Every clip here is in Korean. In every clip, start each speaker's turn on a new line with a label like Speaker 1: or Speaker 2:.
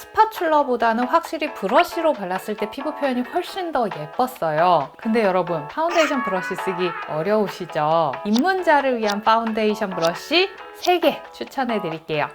Speaker 1: 스파츌러보다는 확실히 브러쉬로 발랐을 때 피부 표현이 훨씬 더 예뻤어요. 근데 여러분, 파운데이션 브러쉬 쓰기 어려우시죠? 입문자를 위한 파운데이션 브러쉬 3개 추천해 드릴게요.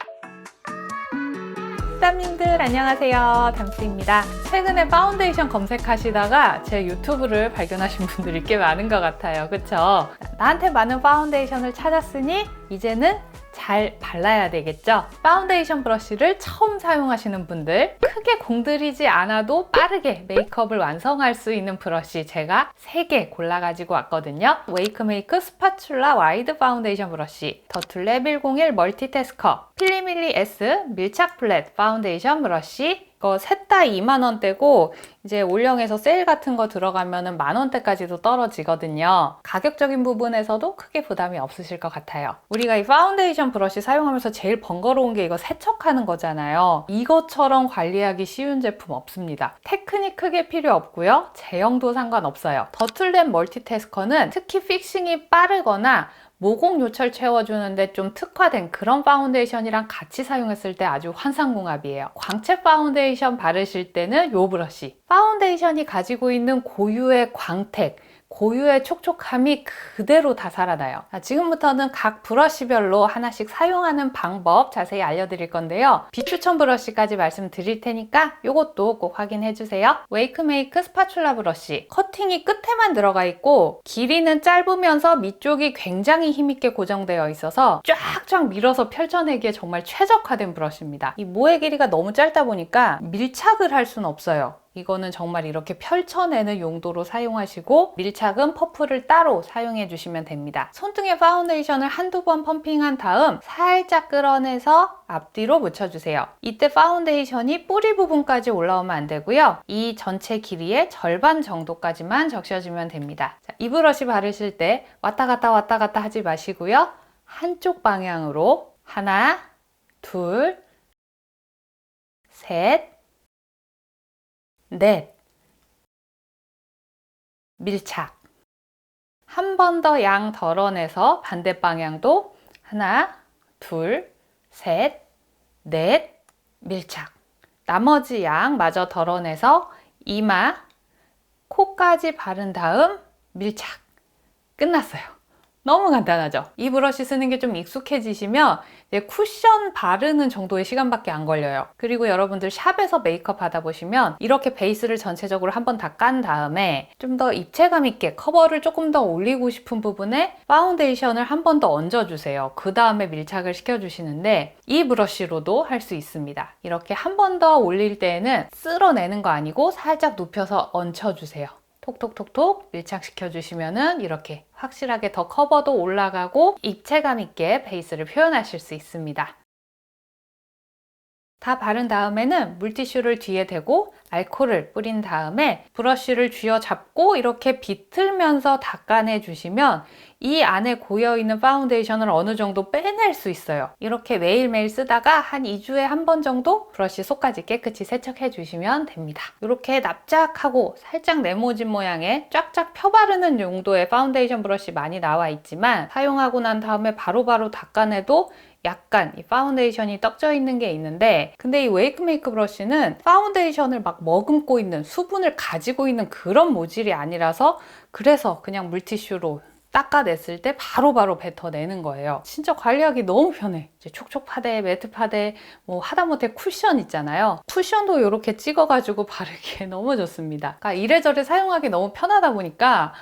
Speaker 1: 땀님들 안녕하세요 담스입니다 최근에 파운데이션 검색하시다가 제 유튜브를 발견하신 분들이 꽤 많은 것 같아요 그쵸? 나한테 많은 파운데이션을 찾았으니 이제는 잘 발라야 되겠죠? 파운데이션 브러쉬를 처음 사용하시는 분들 크게 공들이지 않아도 빠르게 메이크업을 완성할 수 있는 브러쉬 제가 3개 골라가지고 왔거든요 웨이크메이크 스파츌라 와이드 파운데이션 브러쉬 더툴랩 101 멀티태스커 필리밀리 S 밀착 플랫 파운데이션 브러쉬 이거 셋 다 2만 원대고 이제 올영에서 세일 같은 거 들어가면은 만 원대까지도 떨어지거든요. 가격적인 부분에서도 크게 부담이 없으실 것 같아요. 우리가 이 파운데이션 브러쉬 사용하면서 제일 번거로운 게 이거 세척하는 거잖아요. 이것처럼 관리하기 쉬운 제품 없습니다. 테크닉 크게 필요 없고요. 제형도 상관없어요. 더툴랩 멀티태스커는 특히 픽싱이 빠르거나 모공 요철 채워주는데 좀 특화된 그런 파운데이션이랑 같이 사용했을 때 아주 환상궁합이에요. 광채 파운데이션 바르실 때는 요 브러쉬. 파운데이션이 가지고 있는 고유의 광택, 고유의 촉촉함이 그대로 다 살아나요. 자, 지금부터는 각 브러쉬별로 하나씩 사용하는 방법 자세히 알려드릴 건데요. 비추천 브러쉬까지 말씀드릴 테니까 이것도 꼭 확인해 주세요. 웨이크메이크 스파츌라 브러쉬. 커팅이 끝에만 들어가 있고 길이는 짧으면서 밑쪽이 굉장히 힘있게 고정되어 있어서 쫙쫙 밀어서 펼쳐내기에 정말 최적화된 브러쉬입니다. 이 모의 길이가 너무 짧다 보니까 밀착을 할 수는 없어요. 이거는 정말 이렇게 펼쳐내는 용도로 사용하시고 밀착은 퍼프를 따로 사용해 주시면 됩니다. 손등에 파운데이션을 한두 번 펌핑한 다음 살짝 끌어내서 앞뒤로 묻혀주세요. 이때 파운데이션이 뿌리 부분까지 올라오면 안 되고요. 이 전체 길이의 절반 정도까지만 적셔주면 됩니다. 자, 이 브러쉬 바르실 때 왔다 갔다 왔다 갔다 하지 마시고요. 한쪽 방향으로 하나, 둘, 셋, 넷. 밀착. 한 번 더 양 덜어내서 반대 방향도 하나, 둘, 셋, 넷. 밀착. 나머지 양 마저 덜어내서 이마, 코까지 바른 다음 밀착. 끝났어요. 너무 간단하죠? 이 브러쉬 쓰는 게 좀 익숙해지시면 쿠션 바르는 정도의 시간밖에 안 걸려요. 그리고 여러분들 샵에서 메이크업 하다 보시면 이렇게 베이스를 전체적으로 한번 다 깐 다음에 좀 더 입체감 있게 커버를 조금 더 올리고 싶은 부분에 파운데이션을 한 번 더 얹어주세요. 그 다음에 밀착을 시켜주시는데 이 브러쉬로도 할 수 있습니다. 이렇게 한 번 더 올릴 때에는 쓸어내는 거 아니고 살짝 눕혀서 얹혀주세요. 톡톡톡톡 밀착시켜 주시면은 이렇게 확실하게 더 커버도 올라가고 입체감 있게 베이스를 표현하실 수 있습니다. 다 바른 다음에는 물티슈를 뒤에 대고 알코올을 뿌린 다음에 브러쉬를 쥐어 잡고 이렇게 비틀면서 닦아내 주시면 이 안에 고여있는 파운데이션을 어느 정도 빼낼 수 있어요. 이렇게 매일매일 쓰다가 한 2주에 한 번 정도 브러쉬 속까지 깨끗이 세척해 주시면 됩니다. 이렇게 납작하고 살짝 네모진 모양의 쫙쫙 펴 바르는 용도의 파운데이션 브러쉬 많이 나와 있지만 사용하고 난 다음에 바로바로 닦아내도 약간 이 파운데이션이 떡져 있는 게 있는데 근데 이 웨이크 메이크 브러쉬는 파운데이션을 막 머금고 있는 수분을 가지고 있는 그런 모질이 아니라서 그래서 그냥 물티슈로 닦아냈을 때 바로 바로 뱉어내는 거예요. 진짜 관리하기 너무 편해. 이제 촉촉 파데, 매트 파데, 뭐 하다못해 쿠션 있잖아요. 쿠션도 이렇게 찍어가지고 바르기에 너무 좋습니다. 그러니까 이래저래 사용하기 너무 편하다 보니까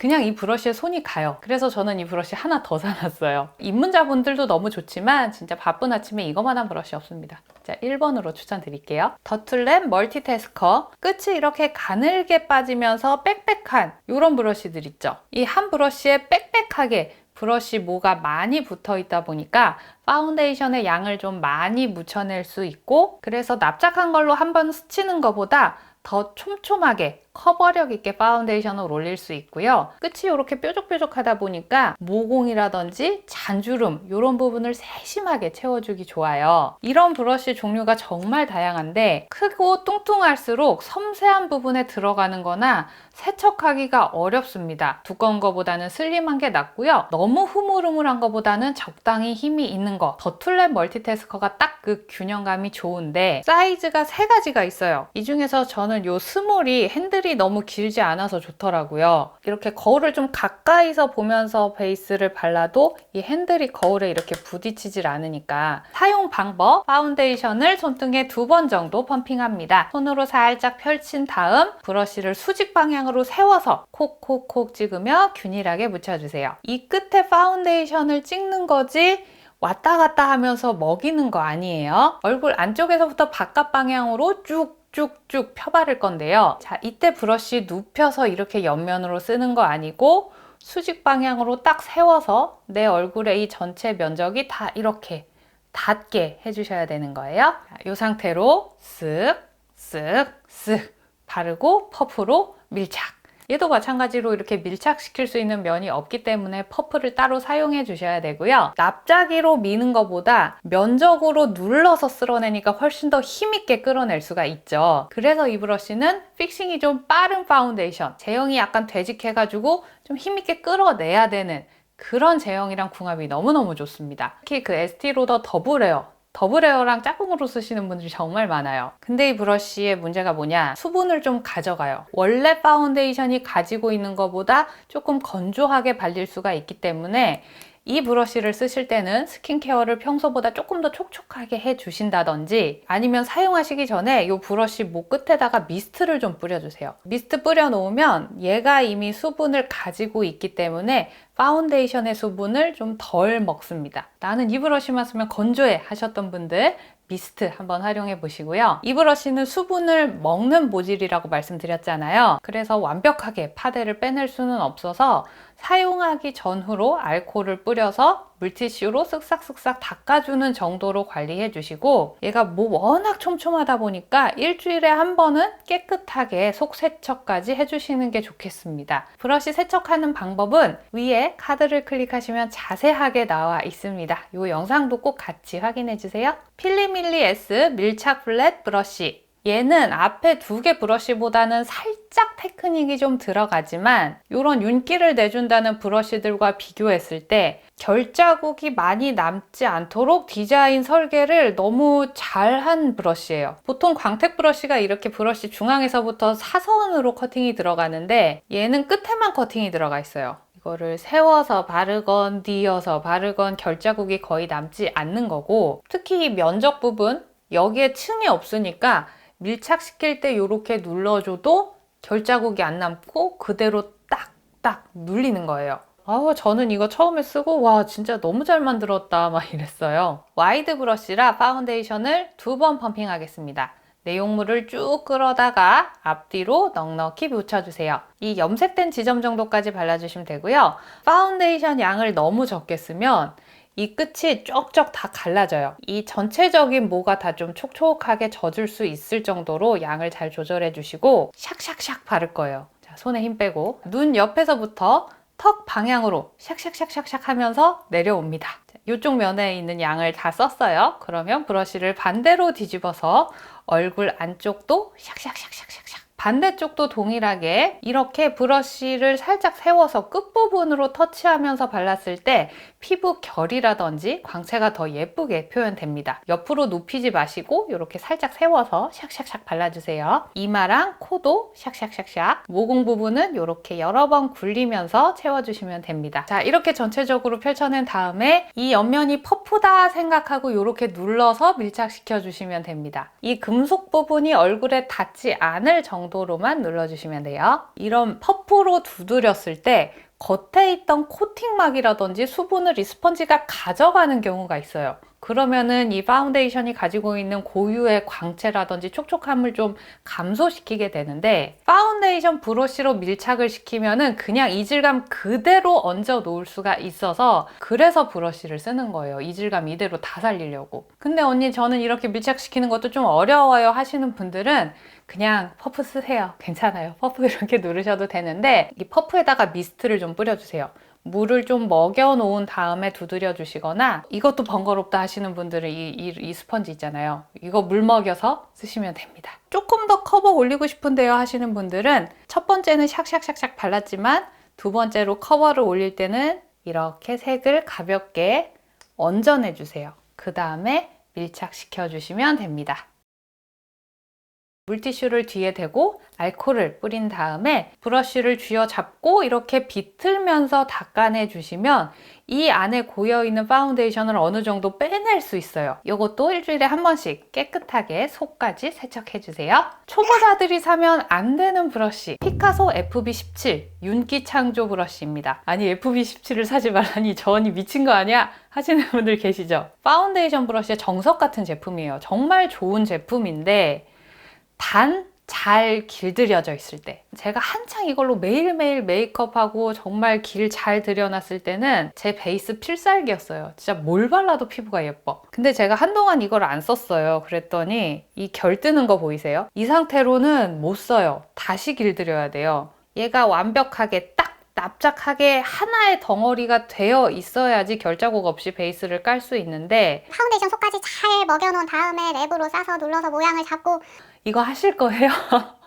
Speaker 1: 그냥 이 브러쉬에 손이 가요. 그래서 저는 이 브러쉬 하나 더 사놨어요. 입문자분들도 너무 좋지만 진짜 바쁜 아침에 이거만한 브러쉬 없습니다. 자, 1번으로 추천드릴게요. 더툴랩 멀티태스커. 끝이 이렇게 가늘게 빠지면서 빽빽한 이런 브러쉬들 있죠. 이 한 브러쉬에 빽빽하게 브러쉬 모가 많이 붙어 있다 보니까 파운데이션의 양을 좀 많이 묻혀낼 수 있고 그래서 납작한 걸로 한번 스치는 것보다 더 촘촘하게 커버력 있게 파운데이션을 올릴 수 있고요. 끝이 이렇게 뾰족뾰족하다 보니까 모공이라든지 잔주름 이런 부분을 세심하게 채워주기 좋아요. 이런 브러쉬 종류가 정말 다양한데 크고 뚱뚱할수록 섬세한 부분에 들어가는 거나 세척하기가 어렵습니다. 두꺼운 거보다는 슬림한 게 낫고요. 너무 흐물흐물한 거보다는 적당히 힘이 있는 거. 더툴렛 멀티태스커가 딱 그 균형감이 좋은데 사이즈가 세 가지가 있어요. 이 중에서 저는 요 스몰이 핸들이 너무 길지 않아서 좋더라고요. 이렇게 거울을 좀 가까이서 보면서 베이스를 발라도 이 핸들이 거울에 이렇게 부딪히질 않으니까 사용 방법 파운데이션을 손등에 두 번 정도 펌핑합니다. 손으로 살짝 펼친 다음 브러쉬를 수직 방향으로 세워서 콕콕콕 찍으며 균일하게 묻혀주세요. 이 끝에 파운데이션을 찍는 거지 왔다 갔다 하면서 먹이는 거 아니에요. 얼굴 안쪽에서부터 바깥 방향으로 쭉 쭉쭉 펴바를 건데요. 자, 이때 브러쉬 눕혀서 이렇게 옆면으로 쓰는 거 아니고 수직 방향으로 딱 세워서 내 얼굴의 이 전체 면적이 다 이렇게 닿게 해주셔야 되는 거예요. 자, 이 상태로 쓱, 쓱, 쓱 바르고 퍼프로 밀착. 얘도 마찬가지로 이렇게 밀착시킬 수 있는 면이 없기 때문에 퍼프를 따로 사용해 주셔야 되고요. 납작이로 미는 것보다 면적으로 눌러서 쓸어내니까 훨씬 더 힘있게 끌어낼 수가 있죠. 그래서 이 브러쉬는 픽싱이 좀 빠른 파운데이션, 제형이 약간 되직해가지고 좀 힘있게 끌어내야 되는 그런 제형이랑 궁합이 너무너무 좋습니다. 특히 그 에스티로더 더블 에어 더블 에어랑 짝꿍으로 쓰시는 분들이 정말 많아요. 근데 이 브러쉬의 문제가 뭐냐? 수분을 좀 가져가요. 원래 파운데이션이 가지고 있는 것보다 조금 건조하게 발릴 수가 있기 때문에 이 브러쉬를 쓰실 때는 스킨케어를 평소보다 조금 더 촉촉하게 해 주신다든지 아니면 사용하시기 전에 이 브러쉬 목 끝에다가 미스트를 좀 뿌려주세요. 미스트 뿌려 놓으면 얘가 이미 수분을 가지고 있기 때문에 파운데이션의 수분을 좀 덜 먹습니다. 나는 이 브러쉬만 쓰면 건조해 하셨던 분들 미스트 한번 활용해 보시고요. 이 브러쉬는 수분을 먹는 모질이라고 말씀드렸잖아요. 그래서 완벽하게 파데를 빼낼 수는 없어서 사용하기 전후로 알코올을 뿌려서 물티슈로 쓱싹쓱싹 닦아주는 정도로 관리해 주시고 얘가 뭐 워낙 촘촘하다 보니까 일주일에 한 번은 깨끗하게 속 세척까지 해주시는 게 좋겠습니다. 브러쉬 세척하는 방법은 위에 카드를 클릭하시면 자세하게 나와 있습니다. 이 영상도 꼭 같이 확인해 주세요. 필리밀리 S 밀착 플랫 브러쉬 얘는 앞에 두 개 브러쉬보다는 살짝 테크닉이 좀 들어가지만 이런 윤기를 내준다는 브러쉬들과 비교했을 때 결자국이 많이 남지 않도록 디자인 설계를 너무 잘한 브러쉬예요. 보통 광택 브러쉬가 이렇게 브러쉬 중앙에서부터 사선으로 커팅이 들어가는데 얘는 끝에만 커팅이 들어가 있어요. 이거를 세워서 바르건 뒤어서 바르건 결자국이 거의 남지 않는 거고 특히 이 면적 부분 여기에 층이 없으니까 밀착시킬 때 이렇게 눌러줘도 결자국이 안 남고 그대로 딱딱 눌리는 거예요. 아우 저는 이거 처음에 쓰고 와 진짜 너무 잘 만들었다 막 이랬어요. 와이드 브러쉬라 파운데이션을 두 번 펌핑하겠습니다. 내용물을 쭉 끌어다가 앞뒤로 넉넉히 묻혀주세요. 이 염색된 지점 정도까지 발라주시면 되고요. 파운데이션 양을 너무 적게 쓰면 이 끝이 쪽쪽 다 갈라져요. 이 전체적인 모가 다 좀 촉촉하게 젖을 수 있을 정도로 양을 잘 조절해 주시고 샥샥샥 바를 거예요. 자, 손에 힘 빼고 눈 옆에서부터 턱 방향으로 샥샥샥샥샥 하면서 내려옵니다. 이쪽 면에 있는 양을 다 썼어요. 그러면 브러쉬를 반대로 뒤집어서 얼굴 안쪽도 샥샥샥샥샥샥 반대쪽도 동일하게 이렇게 브러쉬를 살짝 세워서 끝부분으로 터치하면서 발랐을 때 피부 결이라든지 광채가 더 예쁘게 표현됩니다. 옆으로 눕히지 마시고 이렇게 살짝 세워서 샥샥샥 발라주세요. 이마랑 코도 샥샥샥샥 모공 부분은 이렇게 여러 번 굴리면서 채워주시면 됩니다. 자 이렇게 전체적으로 펼쳐낸 다음에 이 옆면이 퍼프다 생각하고 이렇게 눌러서 밀착시켜 주시면 됩니다. 이 금속 부분이 얼굴에 닿지 않을 정도 정도로만 눌러주시면 돼요. 이런 퍼프로 두드렸을 때 겉에 있던 코팅막이라든지 수분을 이 스펀지가 가져가는 경우가 있어요. 그러면은 이 파운데이션이 가지고 있는 고유의 광채라든지 촉촉함을 좀 감소시키게 되는데 파운데이션 브러쉬로 밀착을 시키면은 그냥 이질감 그대로 얹어 놓을 수가 있어서 그래서 브러쉬를 쓰는 거예요. 이질감 이대로 다 살리려고. 근데 언니 저는 이렇게 밀착시키는 것도 좀 어려워요 하시는 분들은 그냥 퍼프 쓰세요. 괜찮아요. 퍼프 이렇게 누르셔도 되는데 이 퍼프에다가 미스트를 좀 뿌려주세요. 물을 좀 먹여 놓은 다음에 두드려 주시거나 이것도 번거롭다 하시는 분들은 이, 이, 이 스펀지 있잖아요. 이거 물 먹여서 쓰시면 됩니다. 조금 더 커버 올리고 싶은데요 하시는 분들은 첫 번째는 샥샥샥샥 발랐지만 두 번째로 커버를 올릴 때는 이렇게 색을 가볍게 얹어내 주세요. 그 다음에 밀착시켜 주시면 됩니다. 물티슈를 뒤에 대고 알코올을 뿌린 다음에 브러쉬를 쥐어 잡고 이렇게 비틀면서 닦아내 주시면 이 안에 고여 있는 파운데이션을 어느 정도 빼낼 수 있어요. 이것도 일주일에 한 번씩 깨끗하게 속까지 세척해 주세요. 초보자들이 사면 안 되는 브러쉬 피카소 FB17 윤기 창조 브러쉬입니다. 아니 FB17을 사지 말라니 저 언니 미친 거 아니야? 하시는 분들 계시죠? 파운데이션 브러쉬의 정석 같은 제품이에요. 정말 좋은 제품인데 단 잘 길들여져 있을 때 제가 한창 이걸로 매일매일 메이크업하고 정말 길 잘 들여놨을 때는 제 베이스 필살기였어요. 진짜 뭘 발라도 피부가 예뻐. 근데 제가 한동안 이걸 안 썼어요. 그랬더니 이 결 뜨는 거 보이세요? 이 상태로는 못 써요. 다시 길들여야 돼요. 얘가 완벽하게 딱 납작하게 하나의 덩어리가 되어 있어야지 결자국 없이 베이스를 깔 수 있는데
Speaker 2: 파운데이션 속까지 잘 먹여놓은 다음에 랩으로 싸서 눌러서 모양을 잡고
Speaker 1: 이거 하실 거예요?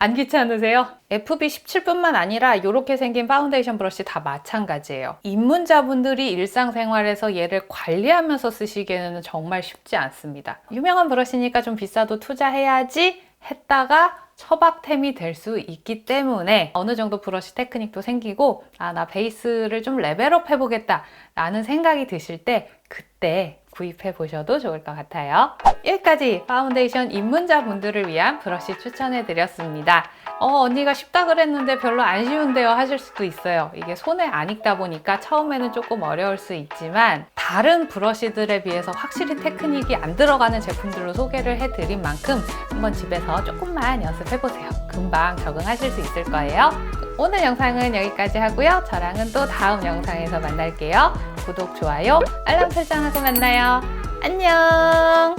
Speaker 1: 안 귀찮으세요? FB17뿐만 아니라 이렇게 생긴 파운데이션 브러쉬 다 마찬가지예요. 입문자분들이 일상생활에서 얘를 관리하면서 쓰시기에는 정말 쉽지 않습니다. 유명한 브러쉬니까 좀 비싸도 투자해야지 했다가 처박템이 될 수 있기 때문에 어느 정도 브러쉬 테크닉도 생기고 아 나 베이스를 좀 레벨업 해보겠다 라는 생각이 드실 때 그때 구입해 보셔도 좋을 것 같아요. 여기까지 파운데이션 입문자분들을 위한 브러쉬 추천해 드렸습니다. 어, 언니가 쉽다 그랬는데 별로 안 쉬운데요 하실 수도 있어요. 이게 손에 안 익다 보니까 처음에는 조금 어려울 수 있지만 다른 브러쉬들에 비해서 확실히 테크닉이 안 들어가는 제품들로 소개를 해 드린 만큼 한번 집에서 조금만 연습해 보세요. 금방 적응하실 수 있을 거예요. 오늘 영상은 여기까지 하고요. 저랑은 또 다음 영상에서 만날게요. 구독, 좋아요, 알람 설정하고 만나요. 안녕!